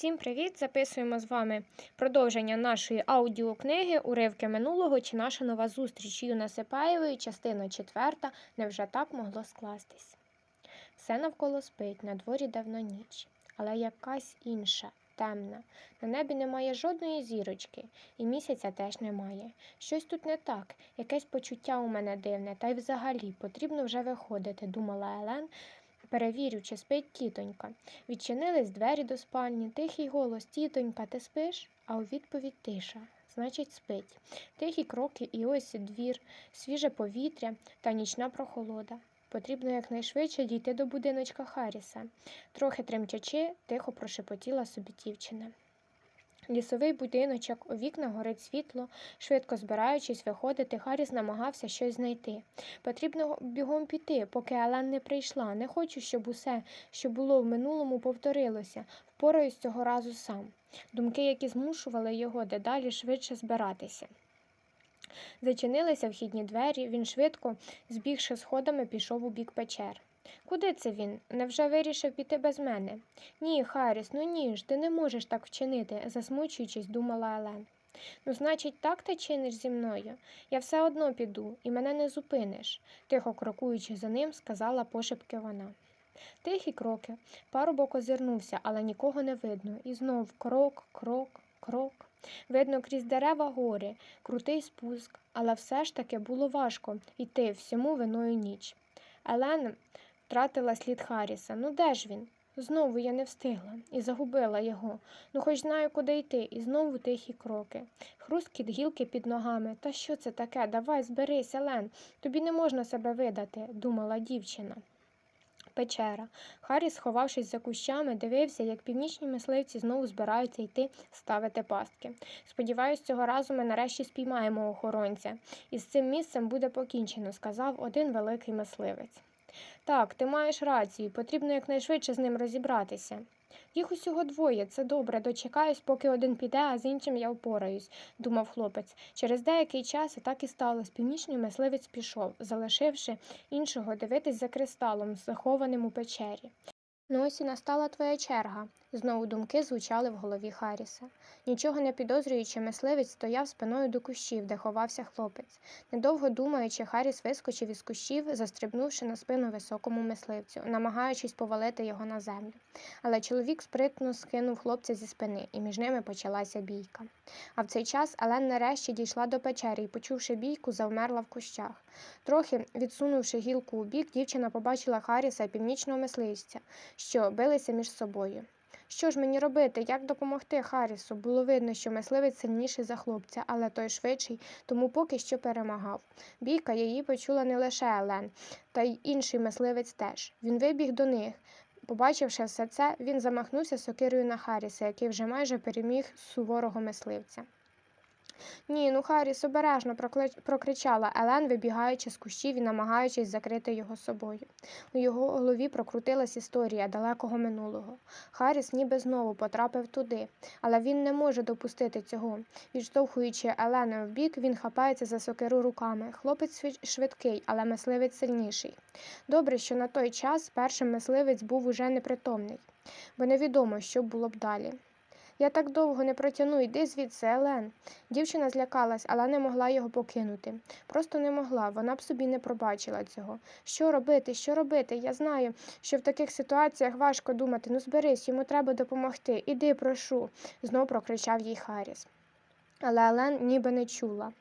Всім привіт! Записуємо з вами продовження нашої аудіокниги Уривки минулого чи наша нова зустріч Юна Сипаєвої, частина четверта. Невже так могло скластись? Все навколо спить, на дворі давно ніч, але якась інша, темна. На небі немає жодної зірочки, і місяця теж немає. Щось тут не так, якесь почуття у мене дивне, та й взагалі потрібно вже виходити, думала Елен. Перевірю, чи спить тітонька. Відчинились двері до спальні, тихий голос Тітонька, ти спиш? А у відповідь тиша. Значить, спить. Тихі кроки, і ось двір, свіже повітря та нічна прохолода. Потрібно якнайшвидше дійти до будиночка Харріса. Трохи тремтячи, тихо прошепотіла собі дівчина. Лісовий будиночок, у вікна горить світло, швидко збираючись виходити, Харріс намагався щось знайти. Потрібно бігом піти, поки Елен не прийшла. Не хочу, щоб усе, що було в минулому, повторилося. Впораюсь цього разу сам. Думки, які змушували його дедалі швидше збиратися. Зачинилися вхідні двері, він швидко, збігши сходами, пішов у бік печер. Куди це він? Невже вирішив піти без мене? Ні, Харріс, ну ні ж, ти не можеш так вчинити, засмучуючись, думала Елен. Ну, значить, так ти чиниш зі мною? Я все одно піду, і мене не зупиниш, тихо крокуючи за ним, сказала пошепки вона. Тихі кроки. Парубок озирнувся, але нікого не видно. І знов крок, крок, крок. Видно, крізь дерева гори, крутий спуск, але все ж таки було важко йти всьому виною ніч. Елена втратила слід Харріса. Ну де ж він? Знову я не встигла і загубила його. Ну, хоч знаю, куди йти, і знову тихі кроки. Хрусткіт гілки під ногами. Та що це таке? Давай, зберись, Елен. Тобі не можна себе видати, думала дівчина. Печера. Харріс, сховавшись за кущами, дивився, як північні мисливці знову збираються йти ставити пастки. Сподіваюсь, цього разу ми нарешті спіймаємо охоронця. І з цим місцем буде покінчено, сказав один великий мисливець. Так, ти маєш рацію, потрібно якнайшвидше з ним розібратися. Їх усього двоє, це добре, дочекаюсь, поки один піде, а з іншим я впораюсь, думав хлопець. Через деякий час і так і сталося. Північний мисливець пішов, залишивши іншого дивитись за кристалом, захованим у печері. Ну ось і настала твоя черга. Знову думки звучали в голові Харріса. Нічого не підозрюючи, мисливець стояв спиною до кущів, де ховався хлопець. Недовго думаючи, Харріс вискочив із кущів, застрибнувши на спину високому мисливцю, намагаючись повалити його на землю. Але чоловік спритно скинув хлопця зі спини, і між ними почалася бійка. А в цей час Елен нарешті дійшла до печери і, почувши бійку, завмерла в кущах. Трохи відсунувши гілку у бік, дівчина побачила Харріса північного мисливця, що билися між собою. Що ж мені робити? Як допомогти Харрісу? Було видно, що мисливець сильніший за хлопця, але той швидший, тому поки що перемагав. Бійка її почула не лише Елен, та й інший мисливець теж. Він вибіг до них. Побачивши все це, він замахнувся сокирою на Харріса, який вже майже переміг суворого мисливця. Ні, ну Харріс, обережно прокричала Елен, вибігаючи з кущів і намагаючись закрити його собою. У його голові прокрутилась історія далекого минулого. Харріс ніби знову потрапив туди, але він не може допустити цього. Відштовхуючи Елену вбік, він хапається за сокиру руками. Хлопець швидкий, але мисливець сильніший. Добре, що на той час першим мисливець був уже непритомний, бо невідомо, що було б далі. Я так довго не протягну, йди звідси, Елен. Дівчина злякалась, але не могла його покинути. Просто не могла, вона б собі не пробачила цього. Що робити, що робити? Я знаю, що в таких ситуаціях важко думати. Ну зберись, йому треба допомогти. Іди, прошу, знов прокричав їй Харріс. Але Елен ніби не чула.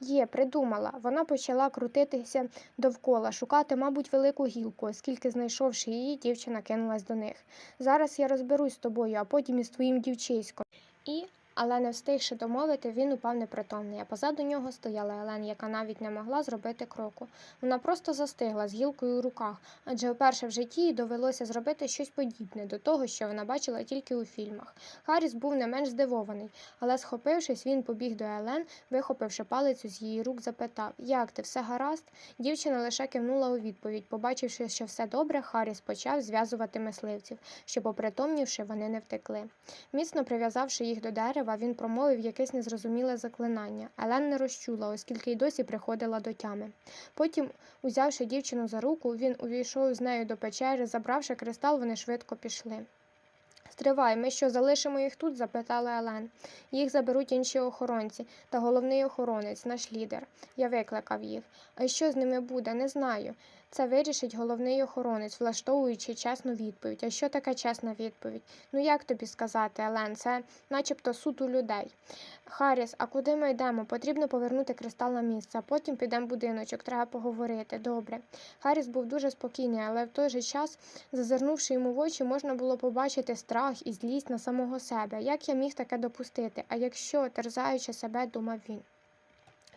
Є, придумала. Вона почала крутитися довкола, шукати, мабуть, велику гілку, оскільки, знайшовши її, дівчина кинулась до них. Зараз я розберусь з тобою, а потім із твоїм дівчиськом. І але не встигши домовити, він упав непритомний, а позаду нього стояла Елен, яка навіть не могла зробити кроку. Вона просто застигла з гілкою у руках, адже вперше в житті їй довелося зробити щось подібне до того, що вона бачила тільки у фільмах. Харріс був не менш здивований, але, схопившись, він побіг до Елен, вихопивши палицю з її рук, запитав Як ти, все гаразд? Дівчина лише кивнула у відповідь. Побачивши, що все добре, Харріс почав зв'язувати мисливців, щоб, опритомнівши, вони не втекли. Міцно прив'язавши їх до дерева, дерева він промовив якесь незрозуміле заклинання. Елен не розчула, оскільки й досі приходила до тями. Потім, узявши дівчину за руку, він увійшов з нею до печери, забравши кристал, вони швидко пішли. Стривай, ми що, залишимо їх тут? запитала Елен. Їх заберуть інші охоронці та головний охоронець, наш лідер. Я викликав їх. А що з ними буде, не знаю. Це вирішить головний охоронець, влаштовуючи чесну відповідь. А що таке чесна відповідь? Ну як тобі сказати, Елен, це начебто суд у людей. Харріс, а куди ми йдемо? Потрібно повернути кристал на місце, а потім підемо в будиночок, треба поговорити. Добре. Харріс був дуже спокійний, але в той же час, зазирнувши йому в очі, можна було побачити страх і злість на самого себе. Як я міг таке допустити? А якщо, терзаючи себе, думав він.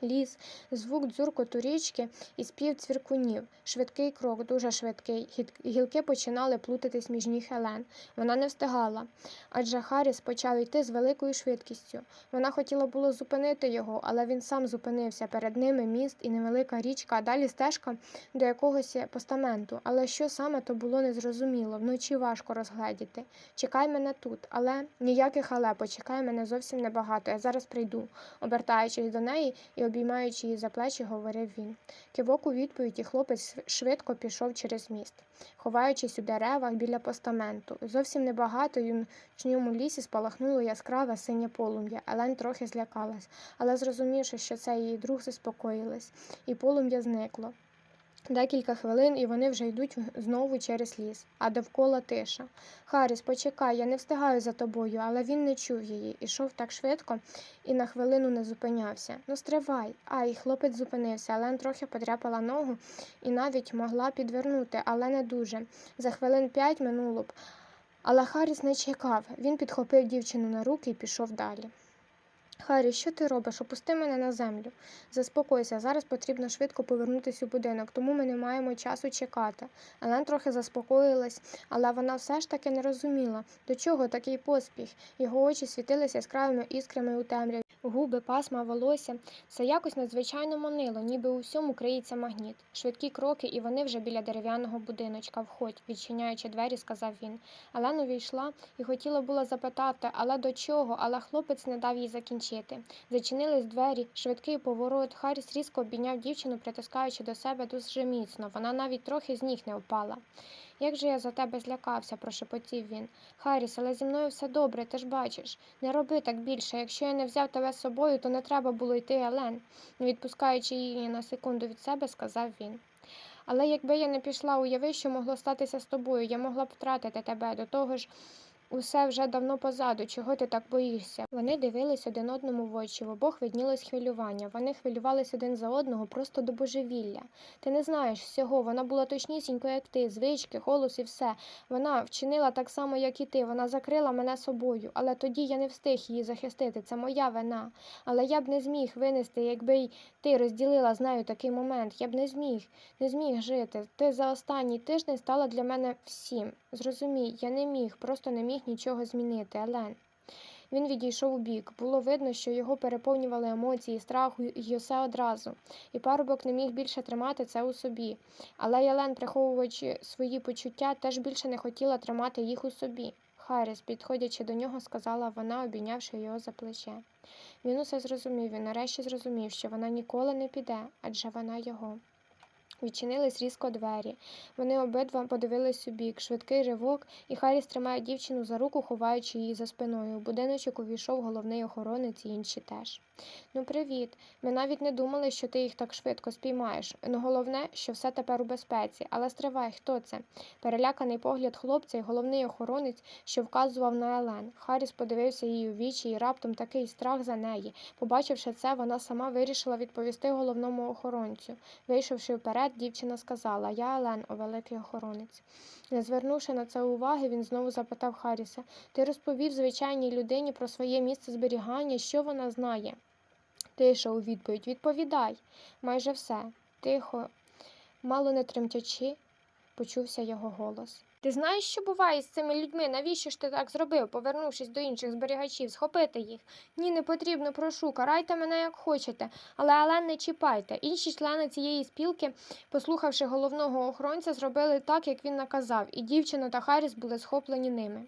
Ліс, звук дзюркоту річки і спів цвіркунів. Швидкий крок, дуже швидкий. Гілки починали плутатись між ніг Елен. Вона не встигала, адже Харріс почав йти з великою швидкістю. Вона хотіла було зупинити його, але він сам зупинився. Перед ними міст і невелика річка, а далі стежка до якогось постаменту. Але що саме то було незрозуміло. Вночі важко розгледіти. Чекай мене тут, але ніяких але, почекай мене зовсім небагато. Я зараз прийду. Обертаючись до неї і обіймаючи її за плечі, говорив він. Кивок у відповідь, і хлопець швидко пішов через міст, ховаючись у деревах біля постаменту. Зовсім небагато й у лісі спалахнуло яскраве синє полум'я. Елен трохи злякалась, але зрозумівши, що це її друг, заспокоїлась, і полум'я зникло. Декілька хвилин, і вони вже йдуть знову через ліс, а довкола тиша. Харріс, почекай, я не встигаю за тобою, але він не чув її. Ішов так швидко і на хвилину не зупинявся. Ну, стривай. Ай, хлопець зупинився. Елен трохи подряпала ногу і навіть могла підвернути, але не дуже. За хвилин п'ять минуло б. Але Харріс не чекав. Він підхопив дівчину на руки і пішов далі. Харрі, що ти робиш? Опусти мене на землю. Заспокойся, зараз потрібно швидко повернутися у будинок, тому ми не маємо часу чекати. Елен трохи заспокоїлась, але вона все ж таки не розуміла, до чого такий поспіх. Його очі світилися яскравими іскрами у темряві. Губи, пасма, волосся. Це якось надзвичайно манило, ніби у всьому криється магніт. Швидкі кроки, і вони вже біля дерев'яного будиночка. Входь, відчиняючи двері, сказав він. Елен увійшла і хотіла було запитати, але до чого, але хлопець не дав їй закінчити. Зачинились двері, швидкий поворот. Харріс різко обійняв дівчину, притискаючи до себе дуже міцно. Вона навіть трохи з ніг не впала. Як же я за тебе злякався, прошепотів він. Харріс, але зі мною все добре, ти ж бачиш. Не роби так більше. Якщо я не взяв тебе з собою, то не треба було йти, Елен, не відпускаючи її на секунду від себе, сказав він. Але якби я не пішла, уяви, що могло статися з тобою, я могла б втратити тебе. До того ж, усе вже давно позаду. Чого ти так боїшся? Вони дивились один одному в очі, в обох виднілось хвилювання. Вони хвилювались один за одного просто до божевілля. Ти не знаєш всього, вона була точнісінько, як ти, звички, голос і все. Вона вчинила так само, як і ти. Вона закрила мене собою, але тоді я не встиг її захистити. Це моя вина. Але я б не зміг винести, якби й ти розділила з нею такий момент. Я б не зміг, не зміг жити. Ти за останній тиждень стала для мене всім. Зрозумій, я не міг, просто не міг нічого змінити, Елен. Він відійшов у бік. Було видно, що його переповнювали емоції, страх і усе одразу. І парубок не міг більше тримати це у собі. Але Єлен, приховуючи свої почуття, теж більше не хотіла тримати їх у собі. Харріс, підходячи до нього, сказала вона, обійнявши його за плече. Він усе зрозумів і нарешті зрозумів, що вона ніколи не піде, адже вона його. Відчинились різко двері. Вони обидва подивились у бік, швидкий ривок, і Харріс тримає дівчину за руку, ховаючи її за спиною. У будиночок увійшов головний охоронець і інші теж. Ну, привіт. Ми навіть не думали, що ти їх так швидко спіймаєш. Ну, головне, що все тепер у безпеці. Але стривай, хто це? Переляканий погляд хлопця і головний охоронець, що вказував на Елен. Харріс подивився їй у вічі і раптом такий страх за неї. Побачивши це, вона сама вирішила відповісти головному охоронцю. Вийшовши вперед, дівчина сказала Я Елен, о великий охоронець. Не звернувши на це уваги, він знову запитав Харріса Ти розповів звичайній людині про своє місце зберігання, що вона знає? Тиша у відповідь Відповідай. Майже все. Тихо, мало не тремтячи, почувся його голос. Ти знаєш, що буває з цими людьми? Навіщо ж ти так зробив, повернувшись до інших зберігачів, схопити їх? Ні, не потрібно, прошу, карайте мене як хочете, але Ален не чіпайте. Інші члени цієї спілки, послухавши головного охоронця, зробили так, як він наказав, і дівчина та Харріс були схоплені ними.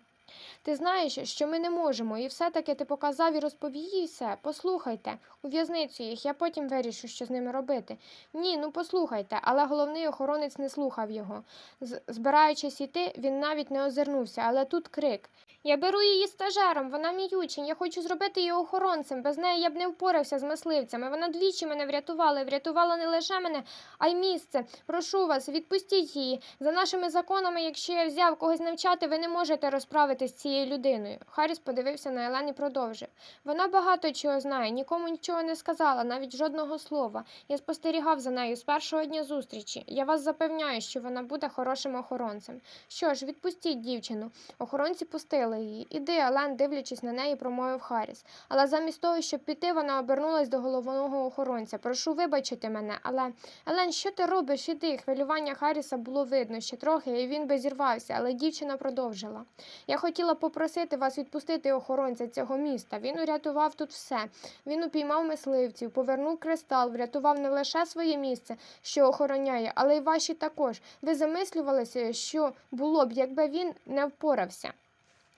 Ти знаєш, що ми не можемо, і все-таки ти показав і розповів їй все. Послухайте, у в'язницю їх, я потім вирішу, що з ними робити. Ні, ну послухайте, але головний охоронець не слухав його. З- Збираючись іти, він навіть не озирнувся, але тут крик. Я беру її стажером, вона мій учень. Я хочу зробити її охоронцем. Без неї я б не впорався з мисливцями. Вона двічі мене врятувала. Врятувала не лише мене, а й місце. Прошу вас, відпустіть її. За нашими законами, якщо я взяв когось навчати, ви не можете розправитись з цією людиною. Харріс подивився на Елен і продовжив. Вона багато чого знає, нікому нічого не сказала, навіть жодного слова. Я спостерігав за нею з першого дня зустрічі. Я вас запевняю, що вона буде хорошим охоронцем. Що ж, відпустіть дівчину. Охоронці пустили її. Іди, Елен, дивлячись на неї, промовив Харріс. Але замість того, щоб піти, вона обернулась до головного охоронця. Прошу вибачити мене, але Елен, що ти робиш? Іди. Хвилювання Харріса було видно ще трохи, і він би зірвався, але дівчина продовжила. Я хотіла попросити вас відпустити охоронця цього міста. Він урятував тут все. Він упіймав мисливців, повернув кристал, врятував не лише своє місце, що охороняє, але й ваші також. Ви замислювалися, що було б, якби він не впорався.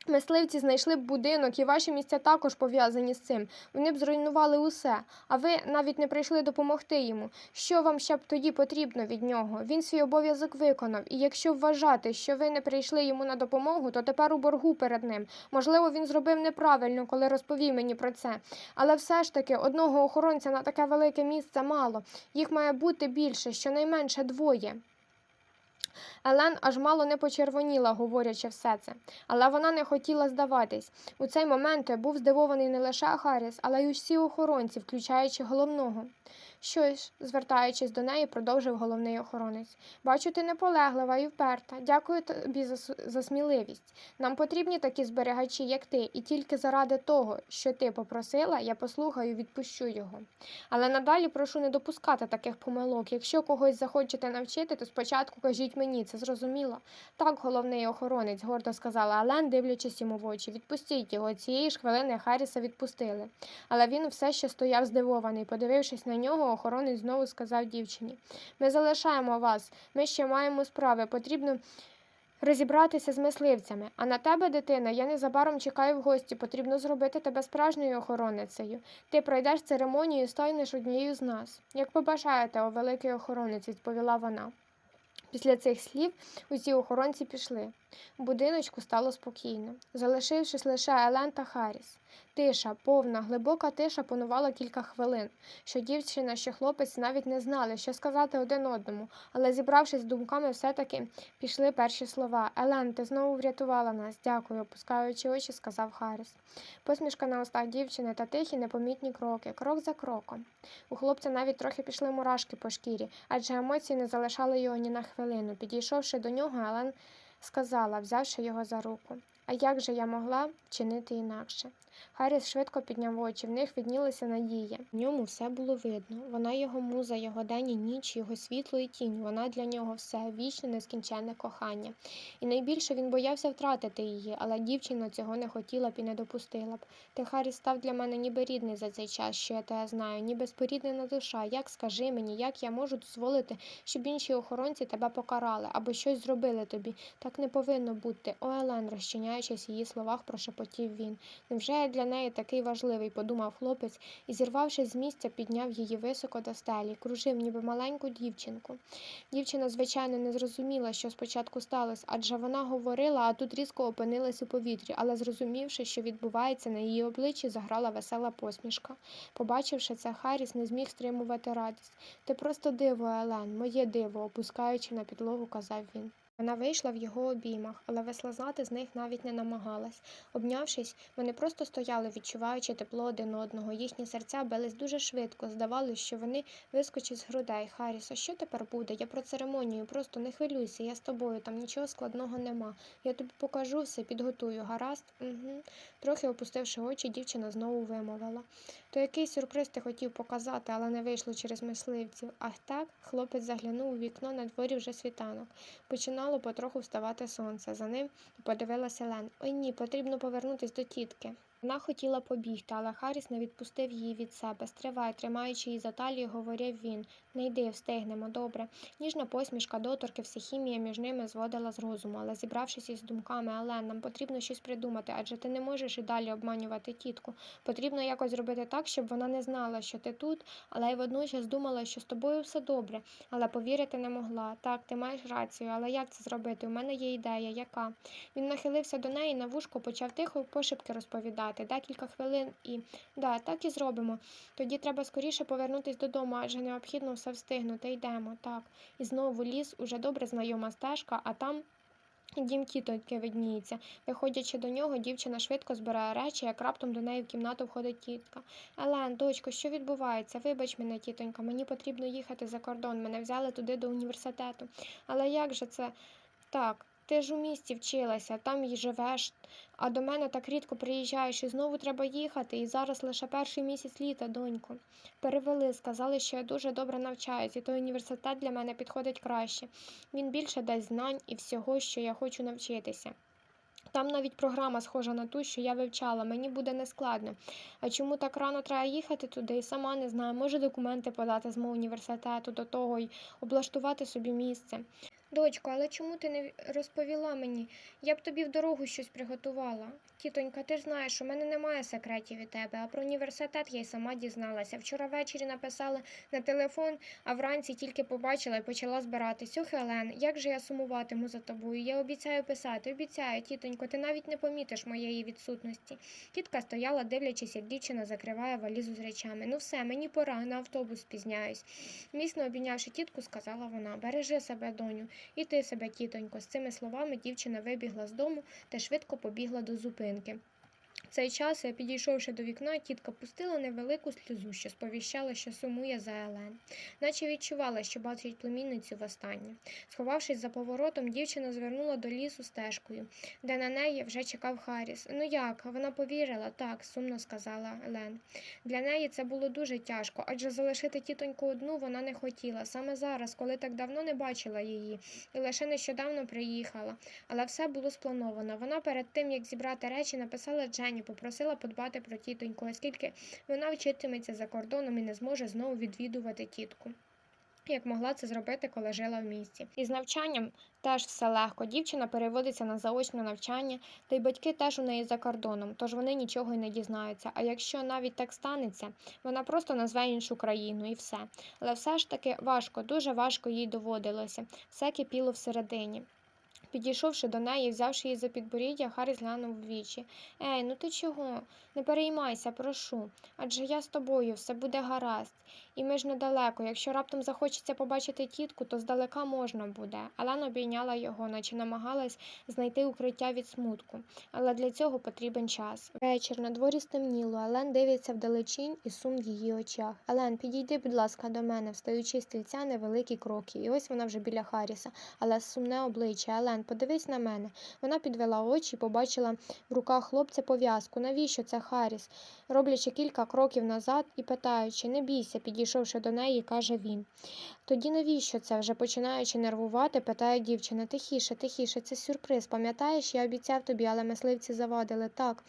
Мисливці знайшли б будинок, і ваші місця також пов'язані з цим. Вони б зруйнували усе, а ви навіть не прийшли допомогти йому. Що вам ще б тоді потрібно від нього? Він свій обов'язок виконав, і якщо вважати, що ви не прийшли йому на допомогу, то тепер у боргу перед ним. Можливо, він зробив неправильно, коли розповів мені про це. Але все ж таки одного охоронця на таке велике місце мало. Їх має бути більше, щонайменше двоє. Елен аж мало не почервоніла, говорячи все це, але вона не хотіла здаватись. У цей момент був здивований не лише Харріс, але й усі охоронці, включаючи головного. Що ж, звертаючись до неї, продовжив головний охоронець. Бачу, ти наполеглива і вперта. Дякую тобі за, за сміливість. Нам потрібні такі зберігачі, як ти, і тільки заради того, що ти попросила, я послухаю відпущу його. Але надалі прошу не допускати таких помилок. Якщо когось захочете навчити, то спочатку кажіть мені, це зрозуміло. Так, головний охоронець, гордо сказала Ален, дивлячись йому в очі. Відпустіть його. Цієї ж хвилини Харріса відпустили. Але він все ще стояв здивований. Подивившись на нього, охоронець знову сказав дівчині: Ми залишаємо вас, ми ще маємо справи. Потрібно. Розібратися з мисливцями. А на тебе, дитина, я незабаром чекаю в гості. Потрібно зробити тебе справжньою охоронницею. Ти пройдеш церемонію і станеш однією з нас. Як побажаєте, о великий охоронець, відповіла вона. Після цих слів усі охоронці пішли. У будиночку стало спокійно, залишившись лише Елен та Харріс. Тиша, повна, глибока тиша панувала кілька хвилин, що дівчина, що хлопець навіть не знали, що сказати один одному, але, зібравшись з думками, все-таки пішли перші слова. Елен, ти знову врятувала нас. Дякую, опускаючи очі, сказав Харріс. Посмішка на устах дівчини та тихі непомітні кроки, крок за кроком. У хлопця навіть трохи пішли мурашки по шкірі, адже емоції не залишали його ні на хвилину. Підійшовши до нього, Елен сказала, взявши його за руку. А як же я могла вчинити інакше? Харріс швидко підняв очі, в них віднілися надії. В ньому все було видно. Вона його муза, його день і ніч, його світло і тінь. Вона для нього все вічне, нескінченне кохання. І найбільше він боявся втратити її, але дівчина цього не хотіла б і не допустила б. Ти, Харріс, став для мене ніби рідний за цей час, що я тебе знаю, ніби споріднена душа. Як скажи мені, як я можу дозволити, щоб інші охоронці тебе покарали або щось зробили тобі? Так не повинно бути. О, Елен, розчиняючись в її словах, прошепотів він. Невже для неї такий важливий, подумав хлопець, і, зірвавшись з місця, підняв її високо до стелі, кружив, ніби маленьку дівчинку. Дівчина, звичайно, не зрозуміла, що спочатку сталося, адже вона говорила, а тут різко опинилась у повітрі, але зрозумівши, що відбувається, на її обличчі заграла весела посмішка. Побачивши це, Харріс не зміг стримувати радість. Ти просто диво, Елен, моє диво, опускаючи на підлогу, казав він. Вона вийшла в його обіймах, але вислизати з них навіть не намагалась. Обнявшись, вони просто стояли, відчуваючи тепло один одного. Їхні серця бились дуже швидко. Здавалось, що вони вискочать з грудей. Харріса, що тепер буде? Я про церемонію, просто не хвилюйся, я з тобою, там нічого складного нема. Я тобі покажу все, підготую, гаразд? Угу. Трохи опустивши очі, дівчина знову вимовила. То який сюрприз ти хотів показати, але не вийшло через мисливців. Ах так, хлопець заглянув у вікно на дворі вже світанок. Починало потроху вставати сонце. За ним подивилася Лен. Ой ні, потрібно повернутись до тітки. Вона хотіла побігти, але Харріс не відпустив її від себе. Стривай, тримаючи її за талію, говорив він. Не йди, встигнемо, добре. Ніжна посмішка, доторки, вся хімія між ними зводила з розуму, але зібравшись із думками, Елен, нам потрібно щось придумати, адже ти не можеш і далі обманювати тітку. Потрібно якось зробити так, щоб вона не знала, що ти тут, але й водночас думала, що з тобою все добре, але повірити не могла. Так, ти маєш рацію, але як це зробити? У мене є ідея, яка? Він нахилився до неї на вушко, почав тихо пошепки розповідати. Декілька хвилин і да, так і зробимо. Тоді треба скоріше повернутись додому, адже необхідно все встигнути. Йдемо, так. І знову ліс, уже добре знайома стежка, а там. Дім тітоньки видніється. Виходячи до нього, дівчина швидко збирає речі, як раптом до неї в кімнату входить тітка. Елен, дочко, що відбувається? Вибач мене, тітонька, мені потрібно їхати за кордон. Мене взяли туди до університету. Але як же це так? Ти ж у місті вчилася, там й живеш, а до мене так рідко приїжджаєш і знову треба їхати, і зараз лише перший місяць літа, донько. Перевели, сказали, що я дуже добре навчаюсь, і той університет для мене підходить краще. Він більше дасть знань і всього, що я хочу навчитися. Там навіть програма схожа на ту, що я вивчала, мені буде нескладно. А чому так рано треба їхати туди, і сама не знаю. Може документи подати з мого університету до того й облаштувати собі місце. Дочко, але чому ти не розповіла мені? Я б тобі в дорогу щось приготувала. Тітонька, ти знаєш, у мене немає секретів від тебе, а про університет я й сама дізналася. Вчора ввечері написала на телефон, а вранці тільки побачила і почала збиратись. Ох, Елен, як же я сумуватиму за тобою? Я обіцяю писати, обіцяю, тітонько, ти навіть не помітиш моєї відсутності. Тітка стояла, дивлячись, як дівчина закриває валізу з речами. Ну все, мені пора, на автобус спізняюсь. Міцно обійнявши тітку, сказала вона Бережи себе, доню, і ти себе, тітонько. З цими словами дівчина вибігла з дому та швидко побігла до зупинки. Цей час, підійшовши до вікна, тітка пустила невелику сльозу, що сповіщала, що сумує за Елен, наче відчувала, що бачить племінницю востаннє. Сховавшись за поворотом, дівчина звернула до лісу стежкою, де на неї вже чекав Харріс. Ну як? Вона повірила, так, сумно сказала Елен. Для неї це було дуже тяжко, адже залишити тітоньку одну вона не хотіла. Саме зараз, коли так давно не бачила її, і лише нещодавно приїхала. Але все було сплановано. Вона перед тим, як зібрати речі, написала Джені, попросила подбати про тітоньку, оскільки вона вчитиметься за кордоном і не зможе знову відвідувати тітку. Як могла це зробити, коли жила в місті. І з навчанням теж все легко. Дівчина переводиться на заочне навчання, та й батьки теж у неї за кордоном, тож вони нічого й не дізнаються. А якщо навіть так станеться, вона просто назве іншу країну і все. Але все ж таки важко, дуже важко їй доводилося. Все кипіло всередині. Підійшовши до неї, взявши її за підборіддя, Харріс глянув в вічі. Ей, ну ти чого? Не переймайся, прошу. Адже я з тобою, все буде гаразд. І ми ж недалеко. Якщо раптом захочеться побачити тітку, то здалека можна буде. Алан обійняла його, наче намагалась знайти укриття від смутку. Але для цього потрібен час. Вечір на дворі стемніло. Елен дивиться вдалечінь і сум в її очах. Елен, підійди, будь ласка, до мене, встаючи з стільця невеликі кроки. І ось вона вже біля Харріса, але сумне обличчя. Елен, подивись на мене. Вона підвела очі і побачила в руках хлопця пов'язку. Навіщо це Харріс? Роблячи кілька кроків назад і питаючи, не бійся, підійшовши до неї, каже він. Тоді навіщо це? Вже починаючи нервувати, питає дівчина. Тихіше, тихіше, це сюрприз. Пам'ятаєш, я обіцяв тобі, але мисливці завадили. Так.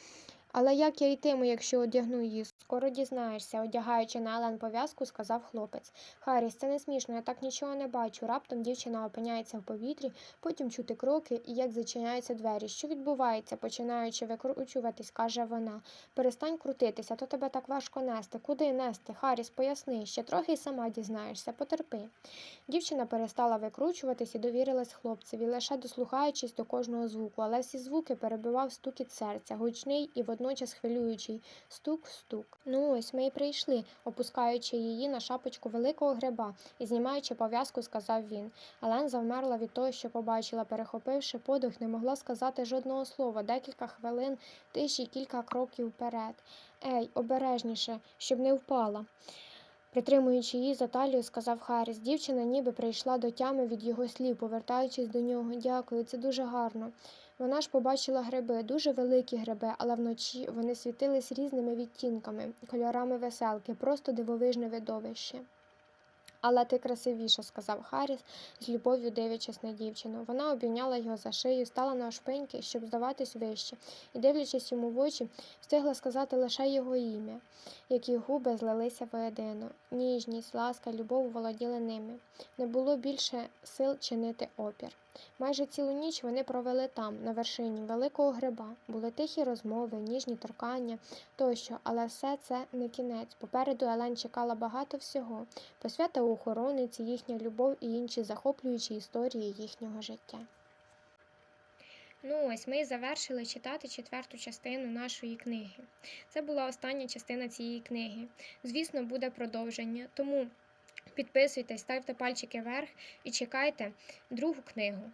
Але як я йтиму, якщо одягну її? Скоро дізнаєшся, одягаючи на Елен пов'язку, сказав хлопець. Харріс, це не смішно, я так нічого не бачу. Раптом дівчина опиняється в повітрі, потім чути кроки і як зачиняються двері. Що відбувається, починаючи викручуватись, каже вона. Перестань крутитися, то тебе так важко нести. Куди нести? Харріс, поясни, ще трохи й сама дізнаєшся, потерпи. Дівчина перестала викручуватись і довірилась хлопцеві, лише дослухаючись до кожного звуку, але всі звуки перебивав стукіт серця, гучний і водночас хвилюючий. Стук-стук. Ну ось ми й прийшли, опускаючи її на шапочку великого гриба і знімаючи пов'язку, сказав він. Елен завмерла від того, що побачила, перехопивши подих, не могла сказати жодного слова, декілька хвилин тиші кілька кроків вперед. Ей, обережніше, щоб не впала. Притримуючи її за талію, сказав Харріс. Дівчина ніби прийшла до тями від його слів, повертаючись до нього. Дякую, це дуже гарно. Вона ж побачила гриби, дуже великі гриби, але вночі вони світились різними відтінками, кольорами веселки, просто дивовижне видовище. Але ти красивіша, сказав Харріс, з любов'ю дивлячись на дівчину. Вона обійняла його за шию, стала навшпиньки, щоб здаватись вище, і, дивлячись йому в очі, встигла сказати лише його ім'я, які губи злилися воєдино. Ніжність, ласка, любов володіли ними. Не було більше сил чинити опір. Майже цілу ніч вони провели там, на вершині великого гриба. Були тихі розмови, ніжні торкання тощо, але все це не кінець. Попереду Елен чекала багато всього посвята охорониці, їхня любов і інші захоплюючі історії їхнього життя. Ну ось ми і завершили читати четверту частину нашої книги. Це була остання частина цієї книги. Звісно, буде продовження, тому підписуйтесь, ставте пальчики вверх і чекайте другу книгу.